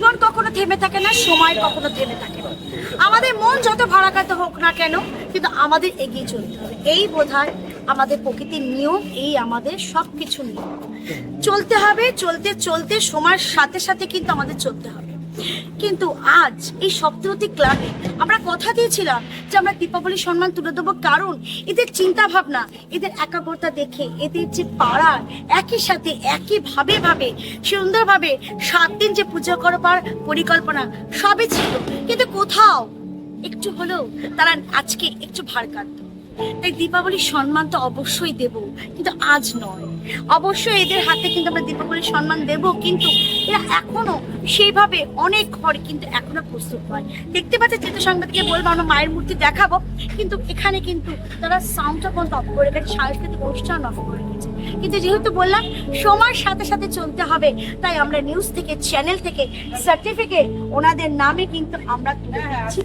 জীবন কখনো থেমে থাকে না, সময় কখনো থেমে থাকে। না আমাদের মন যত ভাড়াকাতে হোক না কেন, কিন্তু আমাদের এগিয়ে চলতে হবে। এই বোধ আমাদের প্রকৃতির নিয়ম, এই আমাদের সব কিছু নিয়ম। চলতে হবে, চলতে চলতে সময়ের সাথে সাথে কিন্তু আমাদের চলতে হবে। কিন্তু আজ এই সপ্তরতী ক্লাবে আমরা কথা দিয়েছিলাম যে আমরা দীপাবলির সম্মান তুলে দেবো কারণ এদের চিন্তা ভাবনা, এদের একাগ্রতা দেখে, এদের যে পাড়ার একই সাথে, একই ভাবে ভাবে সুন্দরভাবে সাত দিন যে পুজো করবার পরিকল্পনা সবই ছিল। কিন্তু কোথাও একটু হলেও তারা আজকে একটু ভারকান্ত তাই দীপাবলির সম্মান তো অবশ্যই দেব, কিন্তু আজ নয়। অবশ্যই এদের হাতে কিন্তু আমরা দীপাবলির সম্মান দেব, কিন্তু এরা এখনও সেইভাবে অনেক ঘর কিন্তু এখনও প্রস্তুত হয় দেখতে পাচ্ছি, যেহেতু সাংবাদিককে বলব আমরা মায়ের মূর্তি দেখাবো, কিন্তু এখানে কিন্তু তারা সাউন্ডটা বন্ধ অফ করে রেখেছে, সাংস্কৃতিক অনুষ্ঠান অফ করে রেখেছে। কিন্তু যেহেতু বললাম, সময়ের সাথে সাথে চলতে হবে, তাই আমরা নিউজ থেকে চ্যানেল থেকে সার্টিফিকেট ওনাদের নামে কিন্তু আমরা তুলে দিচ্ছি।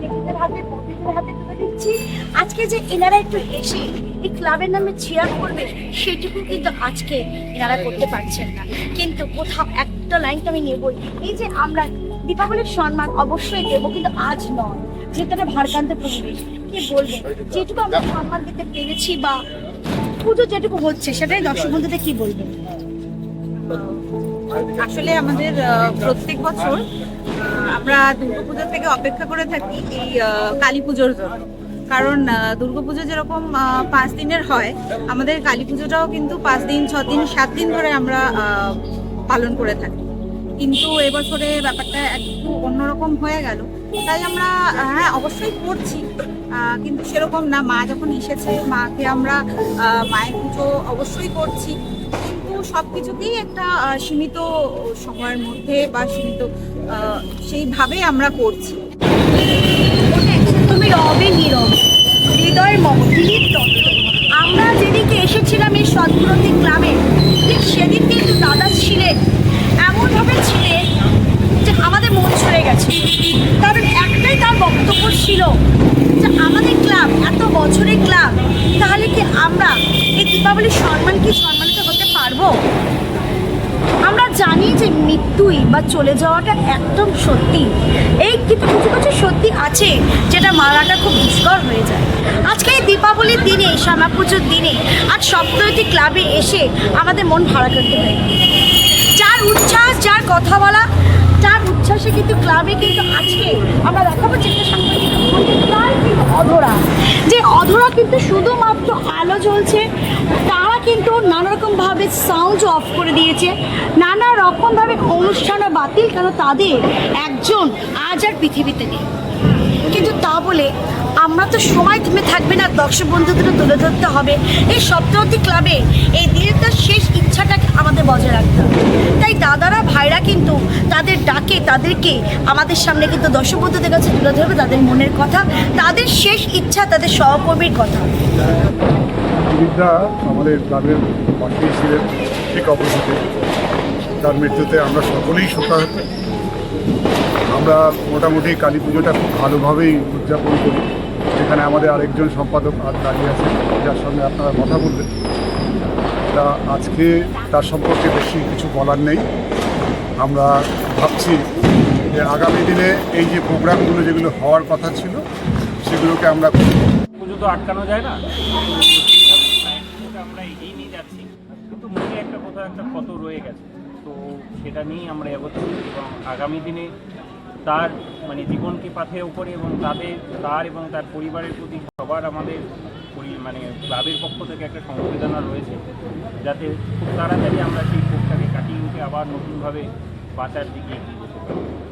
ব্যক্তিদের হাতে বন্ধুদের হাতে তুলে দিচ্ছি। আজকে যে এনারা একটু এসে এই ক্লাবের নামে চেয়ার করবে, সেটুকু কিন্তু আজকে এনারা করতে পারছেন না। কিন্তু কোথাও একটা লাইন তো আমি নেবই। এই যে আমরা দীপাবলির সম্মান অবশ্যই দেবো, কিন্তু আজ নয়। যেহেতু একটা ভারকান্ত পরিবেশ, কি বলব? যেটুকু আমরা সম্মান দিতে পেরেছি বা পুজো যেটুকু হচ্ছে, সেটাই দর্শক বন্ধুদের কি বলবেন আসলে আমাদের প্রত্যেক বছর আমরা দুর্গাপুজো থেকে অপেক্ষা করে থাকি এই কালী পুজোর জন্য। কারণ দুর্গাপুজো যেরকম পাঁচ দিনের হয়, আমাদের কালী পুজোটাও কিন্তু পাঁচ দিন, ছ দিন, সাত দিন ধরে আমরা পালন করে থাকি। কিন্তু এবছরে ব্যাপারটা একটু অন্যরকম হয়ে গেল। তাই আমরা হ্যাঁ অবশ্যই করছি। কিন্তু সেরকম না। মা যখন এসেছে, মাকে আমরা মায়ের পুজো অবশ্যই করছি। কিন্তু সবকিছুতেই একটা সীমিত সময়ের মধ্যে বা সীমিত সেইভাবে আমরা করছি। তুমি রবে নীরব, হৃদয় মম আমরা যেদিকে এসেছিলাম এই সৎপ্রতীক গ্রামে, ঠিক সেদিন কিন্তু দাদা ছিলেন এমনভাবে ছিলেন যে আমাদের মন ছড়ে গেছে। কারণ একটাই তার বক্তব্য ছিল যে আমাদের ক্লাব, এত বছরের ক্লাব, তাহলে কি আমরা এই দীপাবলির সম্মান কি সম্মানিত পারব আমরা জানি যে মৃত্যুই বা চলে যাওয়াটা একদম সত্যি। এই কিন্তু কিছু কিছু সত্যি আছে যেটা মারাটা খুব দুষ্কর হয়ে যায়। আজকে এই দীপাবলির দিনে, শ্যামা পুজোর দিনে, আজ সপ্তাহটি ক্লাবে এসে আমাদের মন ভাড়া করতে হয় যার উচ্ছ্বাস, যার কথা বলা যার উচ্ছ্বাসে কিন্তু ক্লাবে কিন্তু আজকে আমরা দেখাবো চেষ্টা সাংবাদিক অধরা। যে অধরা কিন্তু শুধুমাত্র আলো জ্বলছে, তারা সাউন্ড অফ করে দিয়েছে। নানা রকম ভাবে অনুষ্ঠানও বাতিল কেন তাদের একজন আজ আর পৃথিবীতে নেই। কিন্তু তা বলে আমরা তো সময় থেমে থাকবে না, দর্শক বন্ধুদের তুলে ধরতে হবে। এই সপ্তাহতি ক্লাবে এই দিনটার শেষ ইচ্ছাটাকে আমাদের বজায় রাখতে হবে। তাই দাদারা, ভাইরা কিন্তু তাদের ডাকে, তাদেরকে আমাদের সামনে কিন্তু দর্শক বন্ধুদের কাছে তুলে ধরবে তাদের মনের কথা, তাদের শেষ ইচ্ছা, তাদের সহকর্মীর কথা। বিদ্যা আমাদের গ্রামের পাশেই ছিলেন ঠিক অপোজিটে তার মৃত্যুতে আমরা সকলেই শোকাহত। আমরা মোটামুটি কালী পুজোটা খুব ভালোভাবেই উদযাপন করি। এখানে আমাদের আরেকজন সম্পাদক আর দাঁড়িয়ে আছেন, যার সঙ্গে আপনারা কথা বলবেন। তা আজকে তার সম্পর্কে বেশি কিছু বলার নেই। আমরা ভাবছি যে আগামী দিনে এই যে প্রোগ্রামগুলো যেগুলো হওয়ার কথা ছিল, সেগুলোকে আমরা পুজো তো আটকানো যায় না। মনে একটা ক্ষত রয়ে গেছে। তো সেটা নিয়েই আমরা এগোচ্ছি এবং আগামী দিনে তার মানে জীবনকে পাথেয় করে এবং তাদের, তার এবং তার পরিবারের প্রতি সবার আমাদের মানে ক্লাবের পক্ষ থেকে একটা সংবেদনা রয়েছে যাতে খুব তাড়াতাড়ি আমরা সেই ক্ষোভটাকে কাটিয়ে উঠে আবার নতুনভাবে বাঁচার দিকে এগিয়ে যেতে পারি।